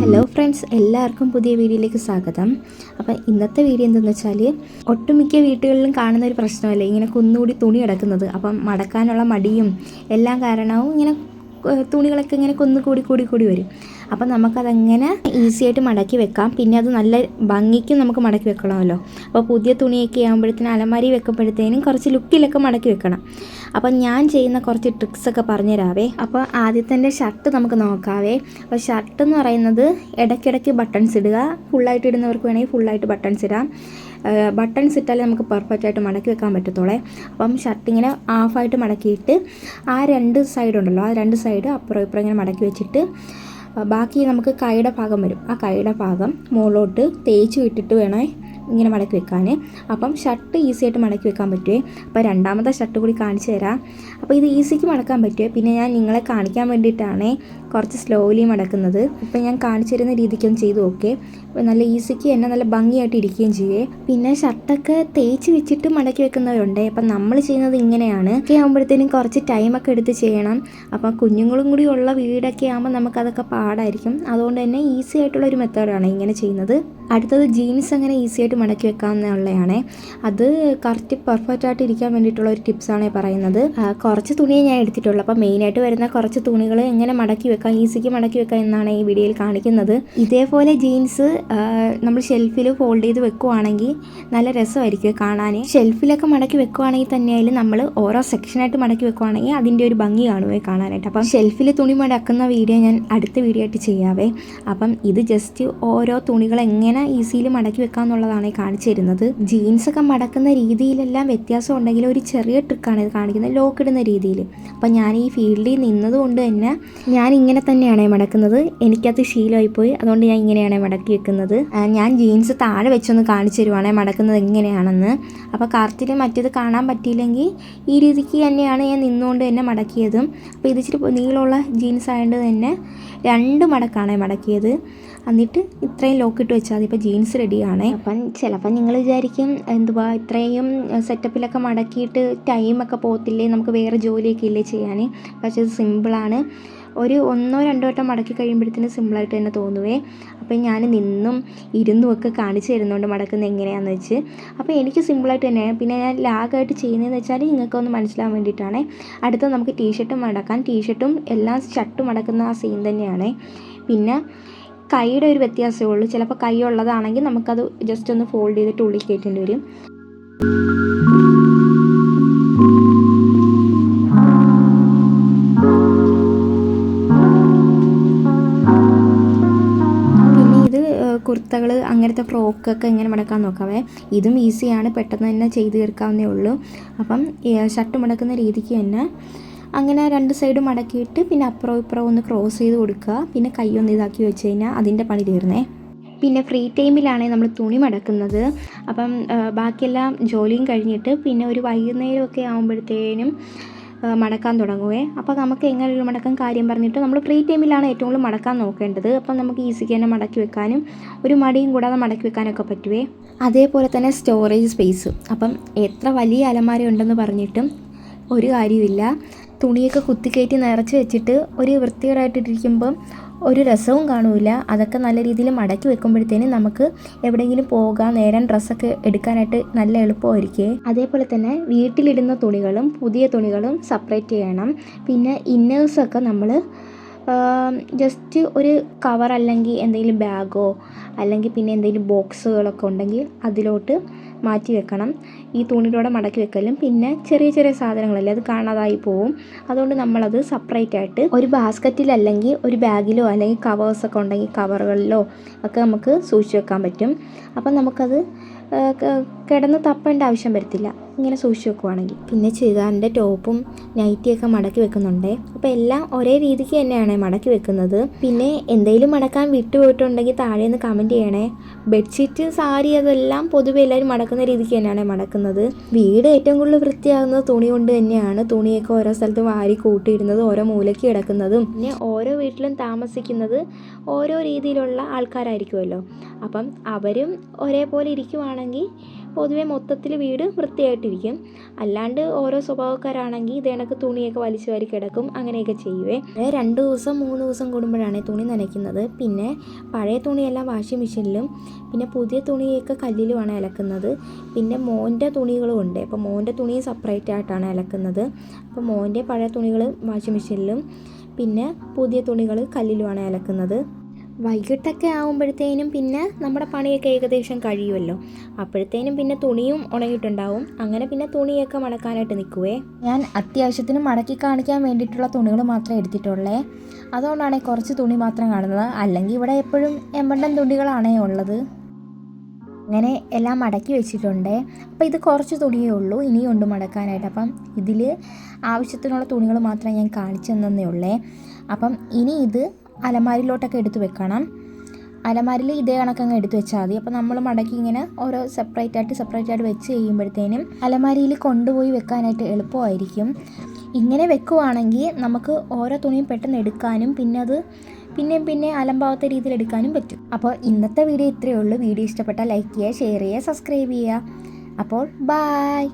Hello friends എല്ലാവർക്കും പുതിയ വീഡിയോയിലേക്ക് സ്വാഗതം. അപ്പം ഇന്നത്തെ വീഡിയോ എന്തെന്ന് വെച്ചാൽ ഒട്ടുമിക്ക വീടുകളിലും കാണുന്ന ഒരു പ്രശ്നമല്ലേ? ഇങ്ങനെ കുന്നുകൂടി തുണി കിടക്കുന്നത്. അപ്പം മടക്കാനുള്ള മടിയും എല്ലാം കാരണവും ഇങ്ങനെ തുണികളൊക്കെ ഇങ്ങനെ കൊന്ന് കൂടി കൂടി കൂടി വരും. അപ്പം നമുക്കതെങ്ങനെ ഈസി ആയിട്ട് മടക്കി വെക്കാം. പിന്നെ അത് നല്ല ഭംഗിക്കും നമുക്ക് മടക്കി വെക്കണമല്ലോ. അപ്പോൾ പുതിയ തുണിയൊക്കെ ആകുമ്പോഴത്തേനും അലമാരി വെക്കുമ്പോഴത്തേനും കുറച്ച് ലുക്കിലൊക്കെ മടക്കി വെക്കണം. അപ്പം ഞാൻ ചെയ്യുന്ന കുറച്ച് ട്രിക്സൊക്കെ പറഞ്ഞുതരാവേ. അപ്പോൾ ആദ്യത്തെ ഷർട്ട് നമുക്ക് നോക്കാവേ. അപ്പോൾ ഷർട്ട് എന്ന് പറയുന്നത് ഇടയ്ക്കിടയ്ക്ക് ബട്ടൺസ് ഇടുക. ഫുള്ളായിട്ട് ഇടുന്നവർക്ക് വേണമെങ്കിൽ ഫുള്ളായിട്ട് ബട്ടൺസ് ഇടാം. ബട്ടൺസ് ഇട്ടാലേ നമുക്ക് പെർഫെക്റ്റ് ആയിട്ട് മടക്കി വെക്കാൻ പറ്റത്തുള്ളേ. അപ്പം ഷർട്ട് ഇങ്ങനെ ഹാഫായിട്ട് മടക്കിയിട്ട് ആ രണ്ട് സൈഡ് ഉണ്ടല്ലോ ആ രണ്ട് സൈഡ് അപ്പുറം ഇപ്പുറം ഇങ്ങനെ മടക്കി വെച്ചിട്ട് ബാക്കി നമുക്ക് കൈയുടെ ഭാഗം വരും. ആ കൈയുടെ ഭാഗം മുകളിലോട്ട് തേച്ച് വിട്ടിട്ട് വേണേ ഇങ്ങനെ മടക്കി വെക്കാൻ അപ്പം ഷർട്ട് ഈസി ആയിട്ട് മടക്കി വെക്കാൻ പറ്റുമേ അപ്പോൾ രണ്ടാമത്തെ ഷർട്ട് കൂടി കാണിച്ചു തരാം. അപ്പോൾ ഇത് ഈസിക്ക് മടക്കാൻ പറ്റുമേ പിന്നെ ഞാൻ നിങ്ങളെ കാണിക്കാൻ വേണ്ടിയിട്ടാണ് കുറച്ച് സ്ലോലി മടക്കുന്നത്. ഇപ്പം ഞാൻ കാണിച്ചു തരുന്ന രീതിക്കൊന്ന് ചെയ്ത് നോക്കേ. നല്ല ഈസിക്ക് തന്നെ നല്ല ഭംഗിയായിട്ട് ഇരിക്കുകയും ചെയ്യേ. പിന്നെ ഷർട്ടൊക്കെ തേച്ച് വെച്ചിട്ട് മടക്കി വെക്കുന്നവരുണ്ട്. അപ്പം നമ്മൾ ചെയ്യുന്നത് ഇങ്ങനെയാണ്. ഒക്കെ ആകുമ്പോഴത്തേനും കുറച്ച് ടൈമൊക്കെ എടുത്ത് ചെയ്യണം. അപ്പം കുഞ്ഞുങ്ങളും കൂടി ഉള്ള വീടൊക്കെ ആകുമ്പോൾ നമുക്കതൊക്കെ പാടായിരിക്കും. അതുകൊണ്ട് തന്നെ ഈസി ആയിട്ടുള്ള ഒരു മെത്തേഡാണ് ഇങ്ങനെ ചെയ്യുന്നത്. അടുത്തത് ജീൻസ് അങ്ങനെ ഈസി ആയിട്ട് മടക്കി വെക്കാവുന്നതാണ് അത് കറക്റ്റ് പെർഫെക്റ്റ് ആയിട്ട് ഇരിക്കാൻ വേണ്ടിയിട്ടുള്ള ഒരു ടിപ്സാണ് പറയുന്നത്. കുറച്ച് തുണിയെ ഞാൻ എടുത്തിട്ടുള്ളൂ. അപ്പോൾ മെയിനായിട്ട് വരുന്ന കുറച്ച് തുണികൾ എങ്ങനെ മടക്കി വെക്കാം ഈസിക്ക് മടക്കി വെക്കാം എന്നാണ് ഈ വീഡിയോയിൽ കാണിക്കുന്നത്. ഇതേപോലെ ജീൻസ് നമ്മൾ ഷെൽഫിൽ ഫോൾഡ് ചെയ്ത് വെക്കുവാണെങ്കിൽ നല്ല രസമായിരിക്കും കാണാൻ ഷെൽഫിലൊക്കെ മടക്കി വെക്കുവാണെങ്കിൽ തന്നെയായാലും നമ്മൾ ഓരോ സെക്ഷനായിട്ട് മടക്കി വെക്കുവാണെങ്കിൽ അതിന്റെ ഒരു ഭംഗി കാണുമേ കാണാനായിട്ട്. അപ്പം ഷെൽഫിൽ തുണി മടക്കുന്ന വീഡിയോ ഞാൻ അടുത്ത വീഡിയോ ആയിട്ട് ചെയ്യാവേ. അപ്പം ഇത് ജസ്റ്റ് ഓരോ തുണികൾ എങ്ങനെ ഈസിയിൽ മടക്കി വെക്കാം എന്നുള്ളതാണ് ഈ കാണിച്ചു തരുന്നത് ജീൻസ് ഒക്കെ മടക്കുന്ന രീതിയിലെല്ലാം വ്യത്യാസം ഉണ്ടെങ്കിൽ ഒരു ചെറിയ ട്രിക്കാണ് ഇത് കാണിക്കുന്നത്. ലോക്ക് ഇടുന്ന രീതിയിൽ. അപ്പം ഞാൻ ഈ ഫീൽഡിൽ നിന്നത് കൊണ്ട് തന്നെ ഞാൻ ഇങ്ങനെ തന്നെയാണ് മടക്കുന്നത്. എനിക്കത് ശീലമായിപ്പോയി. അതുകൊണ്ട് ഞാൻ ഇങ്ങനെയാണ് മടക്കി വെക്കുന്നത്. ഞാൻ ജീൻസ് താഴെ വെച്ചൊന്ന് കാണിച്ചു തരുവാണേ മടക്കുന്നത് എങ്ങനെയാണെന്ന് അപ്പോൾ കറുത്തിൽ മറ്റേത് കാണാൻ പറ്റിയില്ലെങ്കിൽ ഈ രീതിക്ക് തന്നെയാണ് ഞാൻ നിന്നുകൊണ്ട് തന്നെ മടക്കിയതും. അപ്പോൾ ഇതിച്ചിരി നീളമുള്ള ജീൻസ് ആയതുകൊണ്ട് തന്നെ രണ്ട് മടക്കാണ് മടക്കിയത്. എന്നിട്ട് ഇത്രയും ലോക്കിട്ട് വെച്ചാൽ മതി. ഇപ്പോൾ ജീൻസ് റെഡിയാണ് അപ്പം ചിലപ്പോൾ നിങ്ങൾ വിചാരിക്കും എന്തുവാ ഇത്രയും സെറ്റപ്പിലൊക്കെ മടക്കിയിട്ട് ടൈമൊക്കെ പോകത്തില്ലേ നമുക്ക് വേറെ ജോലിയൊക്കെ ഇല്ലേ ചെയ്യാൻ പക്ഷേ ഇത് സിമ്പിളാണ് ഒരു ഒന്നോ രണ്ടോ വട്ടം മടക്കി കഴിയുമ്പോഴത്തേന് സിമ്പിളായിട്ട് തന്നെ തോന്നുവേ. അപ്പം ഞാൻ നിന്നും ഇരുന്നും ഒക്കെ കാണിച്ചു തരുന്നുണ്ട് മടക്കുന്നത് എങ്ങനെയാണെന്ന് വെച്ച്. അപ്പോൾ എനിക്ക് സിമ്പിളായിട്ട് തന്നെയാണ്. പിന്നെ ഞാൻ ലാഗായിട്ട് ചെയ്യുന്നതെന്ന് വെച്ചാൽ നിങ്ങൾക്കൊന്ന് മനസ്സിലാവാൻ വേണ്ടിയിട്ടാണ്. അടുത്ത നമുക്ക് ടീഷർട്ടും മടക്കാം. ടീഷർട്ടും എല്ലാം ഷർട്ടും മടക്കുന്ന ആ സീൻ തന്നെയാണ്. പിന്നെ കൈയുടെ ഒരു വ്യത്യാസമേ ഉള്ളൂ. ചിലപ്പോൾ കൈ ഉള്ളതാണെങ്കിൽ നമുക്കത് ജസ്റ്റ് ഒന്ന് ഫോൾഡ് ചെയ്തിട്ട് ഉള്ളിൽ കയറ്റേണ്ടി വരും. കുർത്തകൾ അങ്ങനത്തെ ഫ്രോക്കൊക്കെ എങ്ങനെ മടക്കാൻ നോക്കാവേ. ഇതും ഈസിയാണ് പെട്ടെന്ന് തന്നെ ചെയ്ത് തീർക്കാവുന്നേ ഉള്ളൂ. അപ്പം ഷർട്ട് മടക്കുന്ന രീതിക്ക് തന്നെ അങ്ങനെ രണ്ട് സൈഡും മടക്കിയിട്ട് പിന്നെ അപ്പുറം ഇപ്പുറം ഒന്ന് ക്രോസ് ചെയ്ത് കൊടുക്കുക. പിന്നെ കൈ ഒന്ന് ഇതാക്കി വെച്ച് കഴിഞ്ഞാൽ അതിന്റെ പണി തീർന്നേ. പിന്നെ ഫ്രീ ടൈമിലാണ് നമ്മൾ തുണി മടക്കുന്നത്. അപ്പം ബാക്കിയെല്ലാം ജോലിയും കഴിഞ്ഞിട്ട് പിന്നെ ഒരു വൈകുന്നേരമൊക്കെ ആകുമ്പോഴത്തേനും മടക്കാൻ തുടങ്ങുവേ. അപ്പോൾ നമുക്ക് എങ്ങനെയുള്ള മടക്കം കാര്യം പറഞ്ഞിട്ട് നമ്മൾ ഫ്രീ ടൈമിലാണ് ഏറ്റവും കൂടുതൽ മടക്കാൻ നോക്കേണ്ടത്. അപ്പം നമുക്ക് ഈസിക്ക് തന്നെ മടക്കി വെക്കാനും ഒരു മടിയും കൂടാതെ മടക്കി വെക്കാനൊക്കെ പറ്റുവേ. അതേപോലെ തന്നെ സ്റ്റോറേജ് സ്പേസ് അപ്പം എത്ര വലിയ അലമാര ഉണ്ടെന്ന് പറഞ്ഞിട്ടും ഒരു കാര്യമില്ല തുണിയൊക്കെ കുത്തിക്കയറ്റി നിറച്ച് വെച്ചിട്ട് ഒരു വൃത്തികേടായിട്ടിരിക്കുമ്പം ഒരു രസവും കാണൂല. അതൊക്കെ നല്ല രീതിയിൽ മടക്കി വെക്കുമ്പോഴത്തേനും നമുക്ക് എവിടെയെങ്കിലും പോകാൻ നേരം ഡ്രസ്സൊക്കെ എടുക്കാനായിട്ട് നല്ല എളുപ്പമായിരിക്കേ. അതേപോലെ തന്നെ വീട്ടിലിടുന്ന തുണികളും പുതിയ തുണികളും സെപ്പറേറ്റ് ചെയ്യണം. പിന്നെ ഇന്നേഴ്സൊക്കെ നമ്മൾ ജസ്റ്റ് ഒരു കവർ അല്ലെങ്കിൽ എന്തെങ്കിലും ബാഗോ അല്ലെങ്കിൽ പിന്നെ എന്തെങ്കിലും ബോക്സുകളൊക്കെ ഉണ്ടെങ്കിൽ അതിലോട്ട് മാറ്റി വെക്കണം. ഈ തുണിയിലൂടെ മടക്കി വെക്കലും. പിന്നെ ചെറിയ ചെറിയ സാധനങ്ങളല്ലേ അത് കാണാതായി പോവും. അതുകൊണ്ട് നമ്മളത് സെപ്പറേറ്റ് ആയിട്ട് ഒരു ബാസ്ക്കറ്റിൽ അല്ലെങ്കിൽ ഒരു ബാഗിലോ അല്ലെങ്കിൽ കവേഴ്സൊക്കെ ഉണ്ടെങ്കിൽ കവറുകളിലോ ഒക്കെ നമുക്ക് സൂക്ഷിച്ച് വെക്കാൻ പറ്റും. അപ്പം നമുക്കത് കിടന്ന് തപ്പേണ്ട ആവശ്യം വരത്തില്ല. ഇങ്ങനെ സൂക്ഷിച്ച് വെക്കുവാണെങ്കിൽ. പിന്നെ ചുരിദാറിന്റെ ടോപ്പും നൈറ്റിയൊക്കെ മടക്കി വെക്കുന്നുണ്ട്. അപ്പോൾ എല്ലാം ഒരേ രീതിക്ക് തന്നെയാണ് മടക്കി വെക്കുന്നത്. പിന്നെ എന്തെങ്കിലും മടക്കാൻ വിട്ടുപോയിട്ടുണ്ടെങ്കിൽ താഴെ നിന്ന് കമന്റ് ചെയ്യണേ. ബെഡ്ഷീറ്റ് സാരി അതെല്ലാം പൊതുവെ എല്ലാവരും മടക്കുന്ന രീതിക്ക് തന്നെയാണ് മടക്കുന്നത്. വീട് ഏറ്റവും കൂടുതൽ വൃത്തിയാകുന്നത് തുണി കൊണ്ട് തന്നെയാണ്. തുണിയൊക്കെ ഓരോ സ്ഥലത്ത് വാരി കൂട്ടിയിടുന്നത് ഓരോ മൂലയ്ക്ക് കിടക്കുന്നതും. പിന്നെ ഓരോ വീട്ടിലും താമസിക്കുന്നത് ഓരോ രീതിയിലുള്ള ആൾക്കാരായിരിക്കുമല്ലോ. അപ്പം അവരും ഒരേപോലെ ഇരിക്കുവാണെങ്കിൽ പൊതുവേ മൊത്തത്തിൽ വീട് വൃത്തിയായിട്ടിരിക്കും. അല്ലാണ്ട് ഓരോ സ്വഭാവക്കാരാണെങ്കിൽ ഇത് കണക്ക് തുണിയൊക്കെ വലിച്ചു വാരി കിടക്കും അങ്ങനെയൊക്കെ ചെയ്യുവേ. രണ്ട് ദിവസം മൂന്ന് ദിവസം കൂടുമ്പോഴാണ് തുണി നനയ്ക്കുന്നത്. പിന്നെ പഴയ തുണിയെല്ലാം വാഷിംഗ് മെഷീനിലും പിന്നെ പുതിയ തുണിയൊക്കെ കല്ലിലുമാണ് അലക്കുന്നത്. പിന്നെ മോന്റെ തുണികളും ഉണ്ട്. അപ്പോൾ മോന്റെ തുണിയും സെപ്പറേറ്റ് ആയിട്ടാണ് അലക്കുന്നത്. അപ്പോൾ മോന്റെ പഴയ തുണികൾ വാഷിംഗ് മെഷീനിലും പിന്നെ പുതിയ തുണികൾ കല്ലിലുമാണ് അലക്കുന്നത്. വൈകിട്ടൊക്കെ ആകുമ്പോഴത്തേനും പിന്നെ നമ്മുടെ പണിയൊക്കെ ഏകദേശം കഴിയുമല്ലോ. അപ്പോഴത്തേനും പിന്നെ തുണിയും ഉണങ്ങിയിട്ടുണ്ടാവും. അങ്ങനെ പിന്നെ തുണിയൊക്കെ മടക്കാനായിട്ട് നിൽക്കുവേ. ഞാൻ അത്യാവശ്യത്തിന് മടക്കി കാണിക്കാൻ വേണ്ടിയിട്ടുള്ള തുണികൾ മാത്രമേ എടുത്തിട്ടുള്ളേ. അതുകൊണ്ടാണ് കുറച്ച് തുണി മാത്രം കാണുന്നത്. അല്ലെങ്കിൽ ഇവിടെ എപ്പോഴും എമ്പണ്ടൻ തുണികളാണേ ഉള്ളത്. അങ്ങനെ എല്ലാം മടക്കി വെച്ചിട്ടുണ്ട്. അപ്പോൾ ഇത് കുറച്ച് തുണിയേ ഉള്ളൂ. ഇനിയുണ്ട് മടക്കാനായിട്ട്. അപ്പം ഇതിൽ ആവശ്യത്തിനുള്ള തുണികൾ മാത്രമേ ഞാൻ കാണിച്ചു തന്നേ ഉള്ളേ. അപ്പം ഇനി ഇത് അലമാരിലോട്ടൊക്കെ എടുത്ത് വെക്കണം. അലമാരിൽ ഇതേ കണക്കങ്ങ് എടുത്ത് വെച്ചാൽ മതി. അപ്പോൾ നമ്മൾ മടക്കി ഇങ്ങനെ ഓരോ സെപ്പറേറ്റ് ആയിട്ട് സെപ്പറേറ്റ് ആയിട്ട് വെച്ച് കഴിയുമ്പോഴത്തേനും അലമാരിയിൽ കൊണ്ടുപോയി വെക്കാനായിട്ട് എളുപ്പമായിരിക്കും. ഇങ്ങനെ വെക്കുവാണെങ്കിൽ നമുക്ക് ഓരോ തുണിയും പെട്ടെന്ന് എടുക്കാനും പിന്നെ അത് പിന്നെയും പിന്നെ അലമ്പാവാത്ത രീതിയിൽ എടുക്കാനും പറ്റും. അപ്പോൾ ഇന്നത്തെ വീഡിയോ ഇത്രയേ ഉള്ളൂ. വീഡിയോ ഇഷ്ടപ്പെട്ടാൽ ലൈക്ക് ചെയ്യുക ഷെയർ ചെയ്യുക സബ്സ്ക്രൈബ് ചെയ്യുക. അപ്പോൾ ബായ്